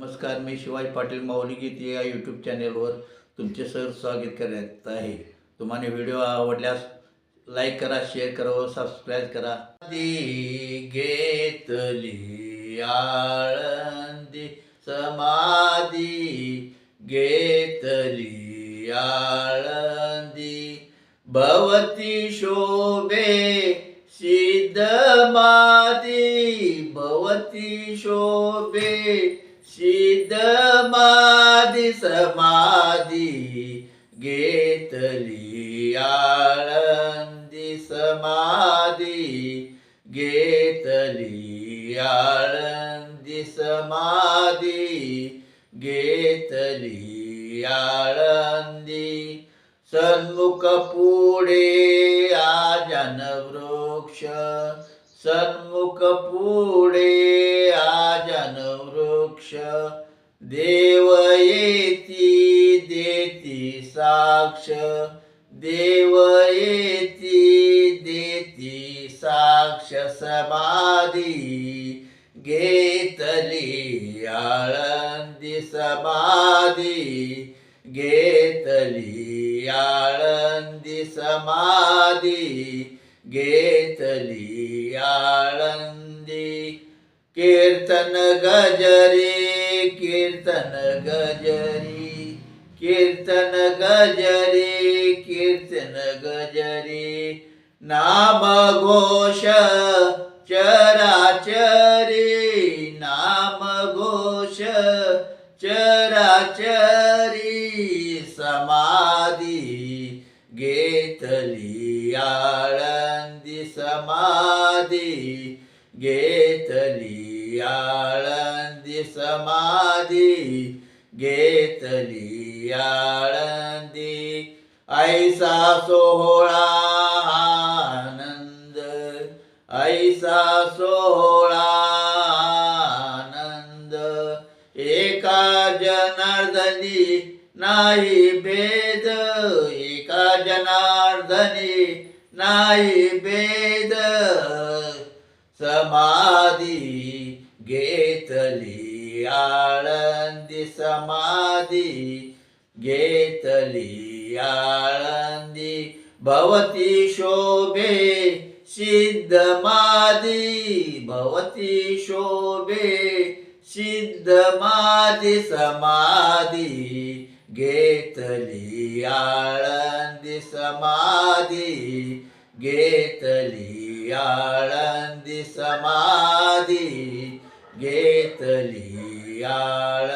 नमस्कार मी शिवाजी पाटील माऊली गीत या यूट्यूब चॅनेलवर तुमचे सर स्वागत करत आहे. तुम्हाला व्हिडिओ आवडल्यास लाईक करा शेअर करा व सबस्क्राईब करा. दी घेतली आळंदी समाधी घेतली आळंदी. भवती शोभे सिद्ध मादी भवती शोभे शिदमादी समाधी घेतली आळंदी समाधी घेतली आळंदी समाधी घेतली आळंदी सन्मुख पुढे आजन वृक्ष सन्मुख पुढे वृक्ष देव येती देती साक्ष. देव येती देती साक्ष. समाधी घेतली आळंदी समाधी. घेतली आळंदी समाधी. घेतली आळंदी. कीर्तन गजरी कीर्तन गजरी कीर्तन गजरी कीर्तन गजरी नाम घोष चराचरी नाम घोष चराचरी समाधी घेतली आळंदी समाधी घेतली आळंदी समाधी घेतली आळंदी ऐसा सोहळा आनंद ऐसा सोहळा आनंद. एका जनार्दनी नाही भेद एका जनार्दनी नाही भेद. समाधी घेतली आळंदी समाधी घेतली आळंदी. भवती शोभे सिद्ध मादी भवती शोभे सिद्ध मादी समाधी. घेतली आळंदी समाधी घेतली आळंदी समाधी. घेतली आळ